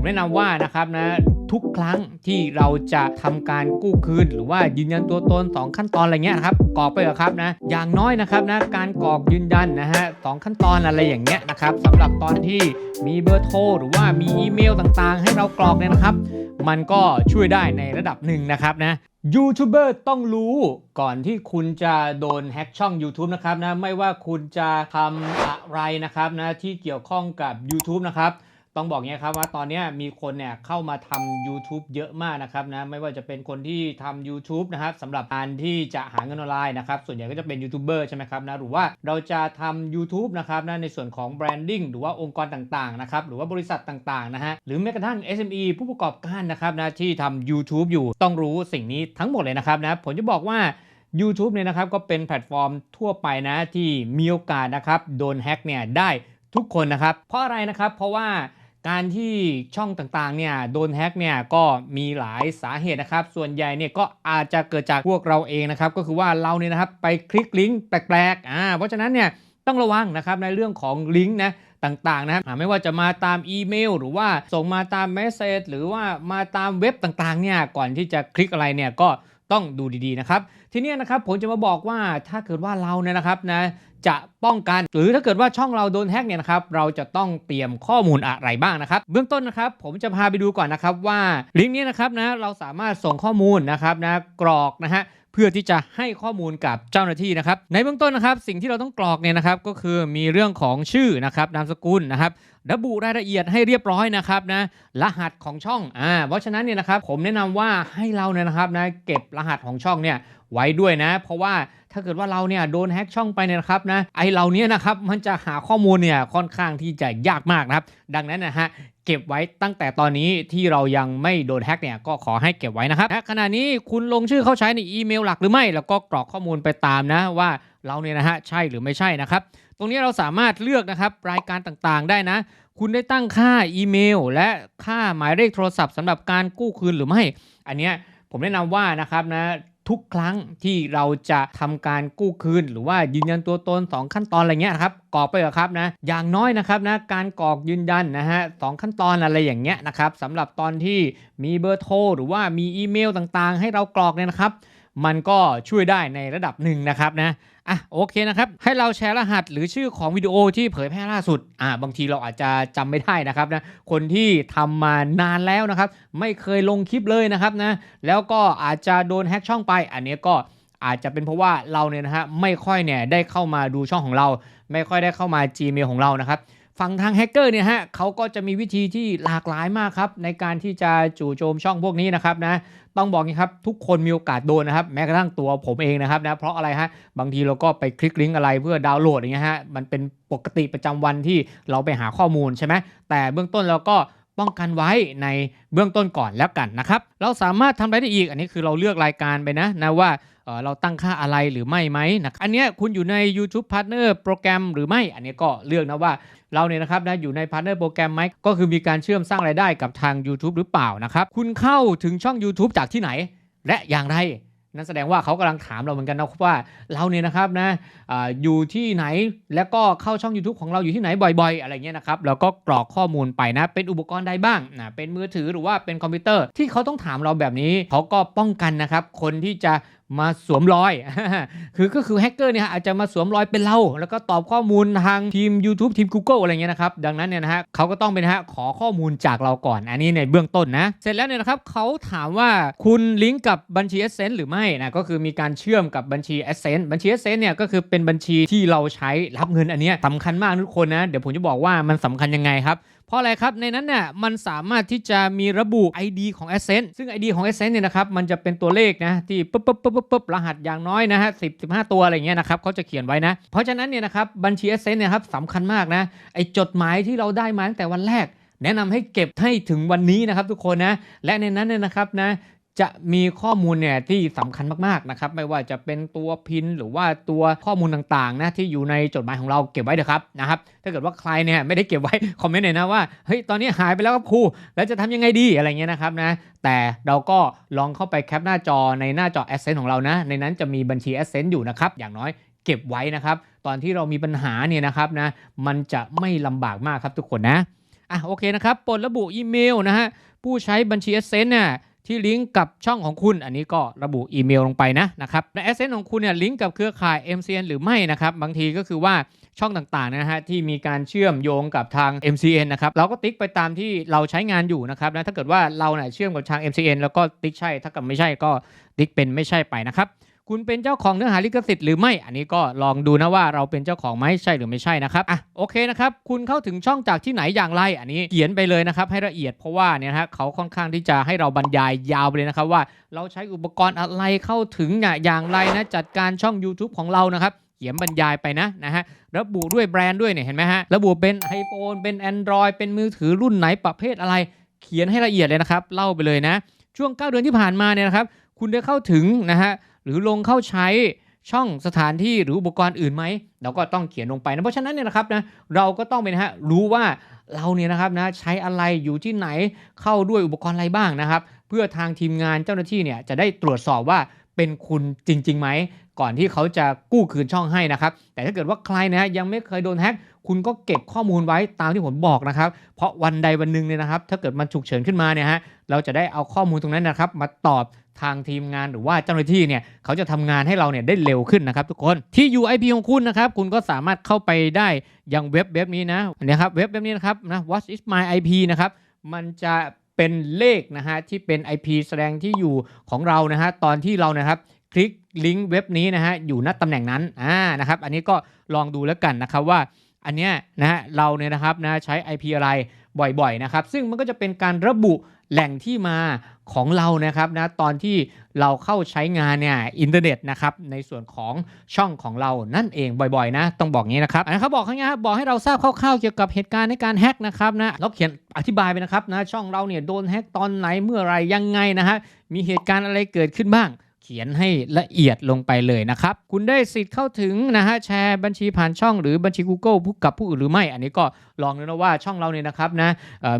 ผมแนะนำว่านะครับนะทุกครั้งที่เราจะทำการกู้คืน หรือว่ายืนยันตัวตน 2 ขั้นตอนอะไรเงี้ยครับกรอกไปเถอครับนะอย่างน้อยนะครับนะการกรอกยืนยันนะฮะสองขั้นตอนอะไรอย่างเงี้ยนะครับสำหรับตอนที่มีเบอร์โทรหรือว่ามีอีเมลต่างๆ ให้เรากรอกเนี่ยนะครับ มันก็ช่วยได้ในระดับหนึ่งนะครับนะยูทูบเบอร์ต้องรู้ก่อนที่คุณจะโดนแฮ็กช่อง YouTube นะครับนะไม่ว่าคุณจะทำอะไรนะครับนะที่เกี่ยวข้องกับ YouTube นะครับ ต้องบอกเงี้ยครับว่าตอนนี้มีคนเนี่ยเข้ามาทำ YouTube เยอะมากนะครับนะไม่ว่าจะเป็นคนที่ทำ YouTube นะครับสำหรับการที่จะหาเงินออนไลน์นะครับส่วนใหญ่ก็จะเป็นยูทูบเบอร์ใช่ไหมครับนะหรือว่าเราจะทำ YouTube นะครับนะในส่วนของแบรนดิ้งหรือว่าองค์กรต่างๆนะครับหรือว่าบริษัทต่างๆนะฮะหรือแม้กระทั่ง SME ผู้ประกอบการนะครับนะที่ทำ YouTube อยู่ต้องรู้สิ่งนี้ทั้งหมดเลยนะครับนะผมจะบอกว่า YouTube เนี่ยนะครับก็เป็นแพลตฟอร์มทั่วไปนะที่มีโอกาสนะครับโดนแฮ็กเนี่ยได้ทุกคนนะครับเพราะอะไรนะครับเพราะว่า การที่ช่องต่างๆเนี่ยโดนแฮ็กเนี่ยก็มีหลายสาเหตุนะครับ ส่วนใหญ่เนี่ยก็อาจจะเกิดจากพวกเราเองนะครับ ก็คือว่าเราเนี่ยนะครับไปคลิกลิงก์แปลกๆอ่าเพราะฉะนั้นเนี่ยต้องระวังนะครับในเรื่องของลิงก์นะต่างๆนะครับไม่ว่าจะมาตามอีเมล หรือว่าส่งมาตามเมสเซจหรือว่ามาตามเว็บต่างๆเนี่ยก่อนที่จะคลิกอะไรเนี่ยก็ ต้องดูดีๆนะครับ ทีนี้นะครับผมจะมาบอกว่าถ้าเกิดว่าเราเนี่ยนะครับนะจะป้องกันหรือถ้าเกิดว่าช่องเราโดนแฮ็กเนี่ยนะครับเราจะต้องเตรียมข้อมูลอะไรบ้างนะครับ เบื้องต้นนะครับผมจะพาไปดูก่อนนะครับว่าลิงก์นี้นะครับนะเราสามารถส่งข้อมูลนะครับนะกรอกนะฮะ เพื่อที่จะให้ข้อมูลกับเจ้าหน้าที่นะครับ ในเบื้องต้นนะครับ สิ่งที่เราต้องกรอกเนี่ยนะครับ ก็คือมีเรื่องของชื่อนะครับนามสกุลนะครับระบุรายละเอียดให้เรียบร้อยนะครับนะรหัสของช่องอ่าเพราะฉะนั้นเนี่ยนะครับผมแนะนำว่าให้เราเนี่ยนะครับนะเก็บรหัสของช่องเนี่ย ไว้ด้วยนะ เพราะว่าถ้าเกิดว่าเราเนี่ยโดนแฮ็กช่องไปเนี่ยนะครับนะไอเราเนี่ยนะครับมันจะหาข้อมูลเนี่ยค่อนข้างที่จะยากมากนะครับ ดังนั้นนะฮะเก็บไว้ตั้งแต่ตอนนี้ที่เรายังไม่โดนแฮ็กเนี่ยก็ขอให้เก็บไว้นะครับและขณะนี้คุณลงชื่อเข้าใช้ในอีเมลหลักหรือไม่ แล้วก็กรอกข้อมูลไปตามนะว่าเราเนี่ยนะฮะใช่หรือไม่ใช่นะครับตรงนี้เราสามารถเลือกนะครับรายการต่างๆได้นะ คุณได้ตั้งค่าอีเมล และค่าหมายเลขโทรศัพท์สำหรับการกู้คืนหรือไม่ อันเนี้ยผมแนะนำว่านะครับนะ ทุกครั้งที่เราจะทำการกู้คืน หรือว่ายืนยันตัวตน 2 ขั้นตอนอะไรเงี้ยนะครับกรอกไปเถอครับนะอย่างน้อยนะครับนะการกรอกยืนยันนะฮะสองขั้นตอนอะไรอย่างเงี้ยนะครับสำหรับตอนที่มีเบอร์โทรหรือว่ามีอีเมลต่างๆ ให้เรากรอกเนี่ยนะครับ มันก็ช่วยได้ในระดับหนึ่งนะครับนะอะโอเคนะครับ ให้เราแชร์รหัสหรือชื่อของวิดีโอที่เผยแพร่ล่าสุดอ่าบางทีเราอาจจะจำไม่ได้นะครับนะคนที่ทำมานานแล้วนะครับ ไม่เคยลงคลิปเลยนะครับนะแล้วก็อาจจะโดนแฮ็กช่องไป อันนี้ก็อาจจะเป็นเพราะว่าเราเนี่ยนะฮะไม่ค่อยเนี่ยได้เข้ามาดูช่องของเรา ไม่ค่อยได้เข้ามา Gmail ของเรานะครับ ฝั่งทางแฮกเกอร์เนี่ยฮะเขาก็จะมีวิธีที่หลากหลายมากครับในการที่จะจู่โจมช่องพวกนี้นะครับนะต้องบอกนี้ครับทุกคนมีโอกาสโดนนะครับแม้กระทั่งตัวผมเองนะครับนะเพราะอะไรฮะบางทีเราก็ไปคลิกลิงก์อะไรเพื่อดาวน์โหลดอย่างเงี้ยฮะมันเป็นปกติประจำวันที่เราไปหาข้อมูลใช่ไหมแต่เบื้องต้นเราก็ ป้องกันไว้ในเบื้องต้นก่อนแล้วกันนะครับเราสามารถทำอะไรได้อีก อันนี้คือเราเลือกรายการไปนะนะว่าเเราตั้งค่าอะไรหรือไม่ไหมนะอันนี้คุณอยู่ใน YouTube Partner โปรแกรมหรือไม่ อันนี้ก็เลือกนะว่าเราเนี่ยนะครับนะอยู่ในพาร์ n เนอร์โปรแกรมไหมก็คือมีการเชื่อมสร้างรายได้กับทาง YouTube หรือเปล่านะครับ คุณเข้าถึงช่อง YouTube จากที่ไหน และอย่างไร นั่นแสดงว่าเขากำลังถามเราเหมือนกันนะครับว่าเราเนี่ยนะครับนะออยู่ที่ไหนแล้วก็เข้าช่อง YouTube ของเราอยู่ที่ไหนบ่อย ๆ อะไรเงี้ยนะครับแล้วก็กรอกข้อมูลไปนะ เป็นอุปกรณ์ใดบ้างนะเป็นมือถือหรือว่าเป็นคอมพิวเตอร์ที่เขาต้องถามเราแบบนี้เขาก็ป้องกันนะครับคนที่จะ มาสวมรอย คือก็คือแฮกเกอร์เนี่ยอาจจะมาสวมรอยเป็นเรา แล้วก็ตอบข้อมูลทางทีม YouTube ทีม Google อะไรเงี้ยนะครับ ดังนั้นเนี่ยนะฮะเขาก็ต้องเป็นฮะขอข้อมูลจากเราก่อน อันนี้ในเบื้องต้นนะ เสร็จแล้วเนี่ยนะครับเขาถามว่าคุณลิงก์กับบัญชี a d s e n s e หรือไม่นะ ก็คือมีการเชื่อมกับบัญชี a d s e n s e บัญชี a d s e n s e เนี่ยก็คือเป็นบัญชีที่เราใช้รับเงินอันเนี้ยสำคัญมากทุกคนนะ เดี๋ยวผมจะบอกว่ามันสำคัญยังไงครับ เพราะอะไรครับ ในนั้นเนี่ยมันสามารถที่จะมีระบุ ID ของ a s c e n t ซึ่ง ID ของ a s c e n t เนี่ยนะครับมันจะเป็นตัวเลขนะที่ปุ๊บปุ๊บปุ๊บปุ๊บปุ๊บรหัสอย่างน้อยนะฮะสิบสิบห้าตัวอะไรเงี้ยนะครับเขาจะเขียนไว้นะ เพราะฉะนั้นเนี่ยนะครับบัญชี a s c e n t เนี่ยครับสำคัญมากนะไอจดหมายที่เราได้มาตั้งแต่วันแรกแนะนำให้เก็บให้ถึงวันนี้นะครับทุกคนนะ และในนั้นเนี่ยนะครับนะ จะมีข้อมูลเนี่ยที่สำคัญมากๆนะครับไม่ว่าจะเป็นตัวพินหรือว่าตัวข้อมูลต่างๆนะที่อยู่ในจดหมายของเราเก็บไว้เถอะครับนะครับถ้าเกิดว่าใครเนี่ยไม่ได้เก็บไว้คอมเมนต์หน่อยนะว่าเฮ้ยตอนนี้หายไปแล้วครับครูแล้วจะทำยังไงดีอะไรเงี้ยนะครับนะแต่เราก็ลองเข้าไปแคปหน้าจอในหน้าจอ a s c e n t ของเรานะ ในนั้นจะมีบัญชี a s c e n t อยู่นะครับอย่างน้อยเก็บไว้นะครับตอนที่เรามีปัญหาเนี่ยนะครับนะมันจะไม่ลำบากมากครับทุกคนนะอะโอเคนะครับปรดระบุอีเมลนะฮะผู้ใช้บัญชี a s c e n t เนี่ย ที่ลิงก์กับช่องของคุณ อันนี้ก็ระบุอีเมลลงไปนะนะครับใน a s c e n t ของคุณเนี่ยลิงก์กับเครือข่าย MCN หรือไม่นะครับ บางทีก็คือว่าช่องต่างๆนะฮะที่มีการเชื่อมโยงกับทาง MCN นะครับเราก็ติ๊กไปตามที่เราใช้งานอยู่นะครับนะถ้าเกิดว่าเราเนี่ยเชื่อมกับทาง MCN แล้วก็ติ๊กใช่ถ้าเกิดไม่ใช่ก็ติ๊กเป็นไม่ใช่ไปนะครับ คุณเป็นเจ้าของเนื้อหาลิขสิทธิ์หรือไม่ อันนี้ก็ลองดูนะว่าเราเป็นเจ้าของไหมใช่หรือไม่ใช่นะครับ อะโอเคนะครับ คุณเข้าถึงช่องจากที่ไหนอย่างไร อันนี้เขียนไปเลยนะครับให้ละเอียดเพราะว่าเนี่ยนะฮะเขาค่อนข้างที่จะให้เราบรรยายยาวไปเลยนะครับว่าเราใช้อุปกรณ์อะไรเข้าถึงเนี่ยอย่างไรนะจัดการช่อง YouTube ของเรานะครับเขียนบรรยายไปนะนะฮะระบุด้วยแบรนด์ด้วยเนี่ยเห็นไหมฮะระบุเป็น iPhone เป็น Android เป็นมือถือรุ่นไหนประเภทอะไร เขียนให้ละเอียดเลยนะครับเล่าไปเลยนะ ช่วง 9 เดือนที่ผ่านมาเนี่ยนะครับคุณได้เข้าถึงนะฮะ หรือลงเข้าใช้ช่องสถานที่หรืออุปกรณ์อื่นไหมเราก็ต้องเขียนลงไปนะเพราะฉะนั้นเนี่ยนะครับนะเราก็ต้องเป็นนะฮะรู้ว่าเราเนี่ยนะครับนะใช้อะไรอยู่ที่ไหนเข้าด้วยอุปกรณ์อะไรบ้างนะครับ เพื่อทางทีมงานเจ้าหน้าที่เนี่ยจะได้ตรวจสอบว่า เป็นคุณจริงๆไหมก่อนที่เขาจะกู้คืนช่องให้นะครับ แต่ถ้าเกิดว่าใครนะฮะยังไม่เคยโดนแฮ็กคุณก็เก็บข้อมูลไว้ตามที่ผมบอกนะครับ เพราะวันใดวันหนึ่งเนี่ยนะครับ ถ้าเกิดมันฉุกเฉินขึ้นมาเนี่ยฮะเราจะได้เอาข้อมูลตรงนั้นนะครับ มาตอบทางทีมงานหรือว่าเจ้าหน้าที่เนี่ยเขาจะทำงานให้เราเนี่ยได้เร็วขึ้นนะครับทุกคนที่ UIP ของคุณนะครับ คุณก็สามารถเข้าไปได้ยังเว็บเว็บนี้นะนนี้ครับเว็บเว็บนี้นะครับนะ what is my IP นะครับมันจะ เป็นเลขนะฮะที่เป็น IP แสดงที่อยู่ของเรานะฮะตอนที่เรานะครับคลิกลิงก์เว็บนี้นะฮะอยู่ณตำแหน่งนั้นอ่านะครับอันนี้ก็ลองดูแล้วกันนะครับว่าอันเนี้ยนะฮะเราเนี่ยนะครับนะใช้ IP อะไรบ่อยๆนะครับซึ่งมันก็จะเป็นการระบุ แหล่งที่มาของเรานะครับนะตอนที่เราเข้าใช้งานเนี่ยอินเทอร์เน็ตนะครับในส่วนของช่องของเรานั่นเองบ่อยๆนะต้องบอกงี้นะครับอันนี้เขาบอกข้างนี้ครับบอกให้เราทราบคร่าวๆเกี่ยวกับเหตุการณ์ในการแฮ็กนะครับนะเราเขียนอธิบายไปนะครับนะช่องเราเนี่ยโดนแฮ็กตอนไหนเมื่อไหรยังไงนะฮะมีเหตุการณ์อะไรเกิดขึ้นบ้าง ขียนให้ละเอียดลงไปเลยนะครับ คุณได้สิทธิ์เข้าถึงนะฮะแชร์บัญชีผ่านช่องหรือบัญชี Google ผู้กับผู้อื่นหรือไม่ อันนี้ก็ลองดูนะว่าช่องเราเนี่ยนะครับนะ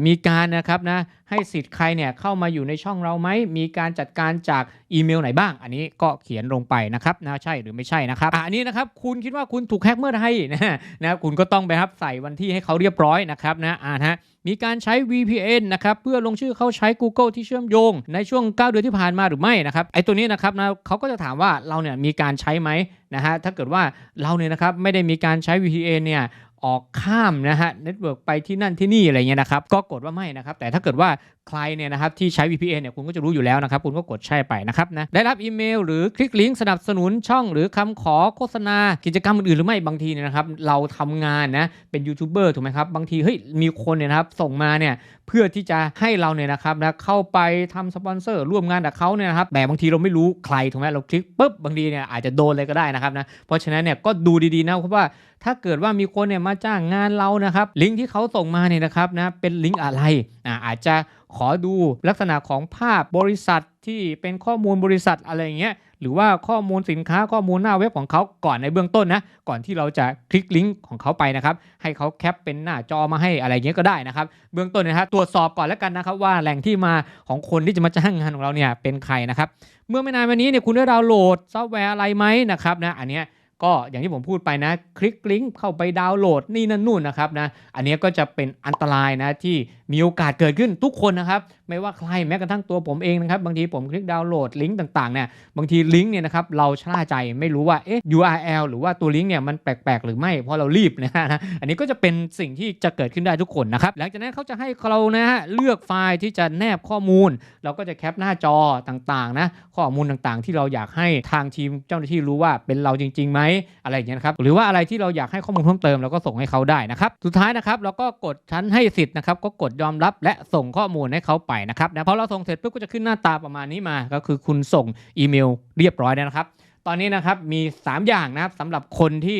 มีการนะครับนะให้สิทธิ์ใครเนี่ยเข้ามาอยู่ในช่องเราไหม มีการจัดการจากอีเมลไหนบ้าง อันนี้ก็เขียนลงไปนะครับนะใช่หรือไม่ใช่นะครับอันนี้นะครับคุณคิดว่าคุณถูกแฮกเมื่อไหรนะนะคุณก็ต้องไปครับใส่วันที่ให้เขาเรียบร้อยนะครับนะอ่านะฮะมีการใช้ VPN นะครับเพื่อลงชื่อเข้าใช้ Google ที่เชื่อมโยง ในช่วง 9 เดือนที่ผ่านมาหรือไม่นะครับไอ้ตัวนี้นะครับนะเขาก็จะถามว่าเราเนี่ยมีการใช้ไหมนะฮะถ้าเกิดว่าเราเนี่ยนะครับไม่ได้มีการใช้ VPN เนี่ยออกข้ามนะฮะเน็ตเวิร์กไปที่นั่นที่นี่อะไรเงี้ยนะครับ ก็กดว่าไม่นะครับ แต่ถ้าเกิดว่า ใครเนี่ยนะครับที่ใช้ VPN เนี่ยคุณก็จะรู้อยู่แล้วนะครับ คุณก็กดใช่ไปนะครับนะได้รับอีเมล หรือคลิกลิงก์สนับสนุนช่อง หรือคำขอโฆษณากิจกรรมอื่นๆหรือไม่บางทีเนี่ยนะครับเราทำงานนะเป็นยูทูบเบอร์ถูกไหมครับบางทีเฮ้ยมีคนเนี่ยนะครับส่งมาเนี่ยเพื่อที่จะให้เราเนี่ยนะครับนะเข้าไปทำสปอนเซอร์ร่วมงานกับเขาเนี่ยนะครับแต่บางทีเราไม่รู้ใครถูกไหมเราคลิกปุ๊บบางทีเนี่ยอาจจะโดนเลยก็ได้นะครับนะเพราะฉะนั้นเนี่ยก็ดูดีๆนะเพราะว่าถ้าเกิดว่ามีคนเนี่ยมาจ้างงานเรานะครับลิงก์ที่เขาส่งมาเนี่ยนะครับนะเป็นลิงก์อะไรอ่าอาจจะ ขอดูลักษณะของภาพบริษัทที่เป็นข้อมูลบริษัทอะไรอย่างเงี้ยหรือว่าข้อมูลสินค้าข้อมูลหน้าเว็บของเขาก่อนในเบื้องต้นนะก่อนที่เราจะคลิกลิงก์ของเขาไปนะครับให้เขาแคปเป็นหน้าจอมาให้อะไรเงี้ยก็ได้นะครับเบื้องต้นนะครับตรวจสอบก่อนแล้วกันนะครับว่าแหล่งที่มาของคนที่จะมาจ้างงานของเราเนี่ยเป็นใครนะครับเมื่อไม่นานมานี้เนี่ยคุณได้ดาวน์โหลดซอฟต์แวร์อะไรไหมนะครับนะอันเนี้ยก็อย่างที่ผมพูดไปนะ คลิกลิงก์เข้าไปดาวน์โหลดนี่นั่นนู่นนะครับนะอันเนี้ยก็จะเป็นอันตรายนะที่ มีโอกาสเกิดขึ้นทุกคนนะครับ ไม่ว่าใครแม้กระทั่งตัวผมเองนะครับบางทีผมคลิกดาวน์โหลดลิงก์ต่างๆเนี่ยบางทีลิงก์เนี่ยนะครับเราชล่าใจไม่รู้ว่าเอ๊ะ URL หรือว่าตัวลิงก์เนี่ยมันแปลกๆ หรือไม่เพราะเรารีบนะฮะอันนี้ก็จะเป็นสิ่งที่จะเกิดขึ้นได้ทุกคนนะครับหลังจากนั้นเขาจะให้เรานะฮะเลือกไฟล์ที่จะแนบข้อมูล เราก็จะแคปหน้าจอต่างๆนะข้อมูลต่างๆ ที่เราอยากให้ทางทีมเจ้าหน้าที่รู้ว่าเป็นเราจริงๆไหมอะไรอย่างเงี้ยครับหรือว่าอะไรที่เราอยากให้ข้อมูลเพิ่มเติมเราก็ส่งให้เขาได้นะครับสุดท้ายนะครับเราก็กดชั้นให้สิทธิ์นะครับก็กดยอมรับและส่งข้อมูลให้เขาไปนะครับนะพอเราส่งเสร็จปุ๊บก็จะขึ้นหน้าตาประมาณนี้มา ก็คือคุณส่งอีเมลเรียบร้อยแล้วนะครับ ตอนนี้นะครับมี 3 อย่างนะครับสำหรับคนที่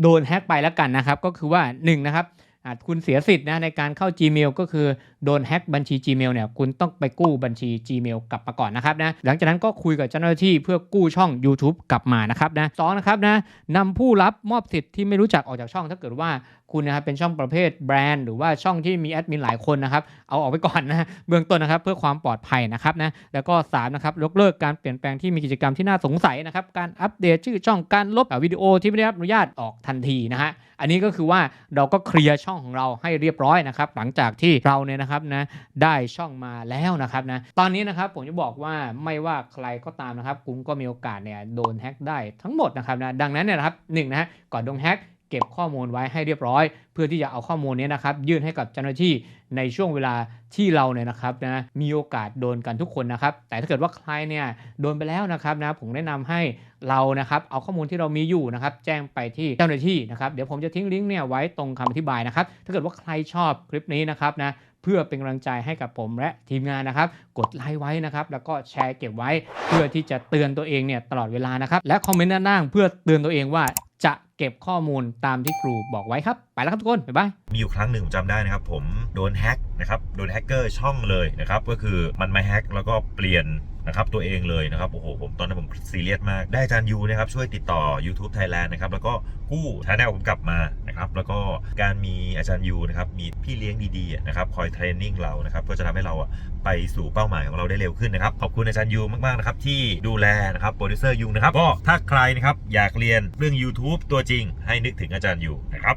โดนแฮ็กไปแล้วกันนะครับ ก็คือว่า1นะครับอ่าคุณเสียสิทธิ์นะในการเข้า Gmail ก็คือโดนแฮ็กบัญชี Gmail เนี่ยคุณต้องไปกู้บัญชี Gmail กลับมาก่อนนะครับนะหลังจากนั้นก็คุยกับเจ้าหน้าที่เพื่อกู้ช่อง YouTube กลับมานะครับนะสองนะครับนะนำผู้รับมอบสิทธิ์ที่ไม่รู้จักออกจากช่องถ้าเกิดว่าคุณนะครับเป็นช่องประเภทแบรนด์หรือว่าช่องที่มีแอดมินหลายคนนะครับเอาออกไปก่อนนะเบื้องต้นนะครับเพื่อความปลอดภัยนะครับนะแล้วก็สามนะครับยกเลิกการเปลี่ยนแปลงที่มีกิจกรรมที่น่าสงสัยนะครับการอัปเดตชื่อช่องการลบวิดีโอที่ไม่ได้รับอนุญาตออกทันทีนะฮะอันนี้ก็คือว่าเราก็เคลียร์ช่องของเราให้เรียบร้อยนะครับหลังจากที่เราเนี่ยนะครับนะได้ช่องมาแล้วนะครับนะตอนนี้นะครับผมจะบอกว่าไม่ว่าใครก็ตามนะครับคุณก็มีโอกาสเนี่ยโดนแฮ็กได้ทั้งหมดนะครับนะดังนั้นเนี่ยนะครับหนึ่งนะฮะก่อนโดนแฮ็กเก็บข้อมูลไว้ให้เรียบร้อย เพื่อที่จะเอาข้อมูลนี้นะครับยื่นให้กับเจ้าหน้าที่ในช่วงเวลาที่เราเนี่ยนะครับนะมีโอกาสโดนกันทุกคนนะครับ แต่ถ้าเกิดว่าใครเนี่ยโดนไปแล้วนะครับนะผมแนะนำให้เรานะครับเอาข้อมูลที่เรามีอยู่นะครับแจ้งไปที่เจ้าหน้าที่นะครับเดี๋ยวผมจะทิ้งลิงก์เนี่ยไว้ตรงคำอธิบายนะครับถ้าเกิดว่าใครชอบคลิปนี้นะครับนะ พื่อเป็นกำลังใจให้กับผมและทีมงานนะครับ กดไลค์ไว้นะครับ แล้วก็แชร์เก็บไว้ เพื่อที่จะเตือนตัวเองเนี่ยตลอดเวลานะครับ และคอมเมนต์ด้านล่างเพื่อเตือนตัวเองว่าจะ เก็บข้อมูลตามที่ครูบอกไว้ครับ ไปแล้วครับทุกคน บ๊ายบาย มีอยู่ครั้งหนึ่งผมจำได้นะครับ ผมโดนแฮ็กนะครับ โดนแฮกเกอร์ช่องเลยนะครับ ก็คือมันมาแฮ็กแล้วก็เปลี่ยนนะครับตัวเองเลยนะครับโอ้โหผมตอนนั้นผมซีเรียสมาก ได้อาจารย์ยูนะครับช่วยติดต่อ YouTube Thailand นะครับแล้วก็กู้ชาแนลผมกลับมานะครับแล้วก็การมีอาจารย์ยูนะครับมีพี่เลี้ยงดีๆนะครับคอยเทรนนิ่งเรานะครับก็จะทำให้เราอะไปสู่เป้าหมายของเราได้เร็วขึ้นนะครับขอบคุณอาจารย์ยูมากๆนะครับที่ดูแลนะครับโปรดิวเซอร์ยูนะครับก็ถ้าใครนะครับอยากเรียนเรื่อง YouTube ตัวจริง ให้นึกถึงอาจารย์อยู่นะครับ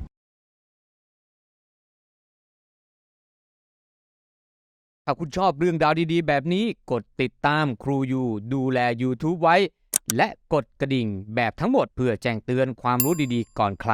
ถ้าคุณชอบเรื่องราวดีๆ แบบนี้กดติดตามครูยูดูแล YouTube ไว้ และกดกระดิ่งแบบทั้งหมดเพื่อแจ้งเตือนความรู้ดีๆ ก่อนใคร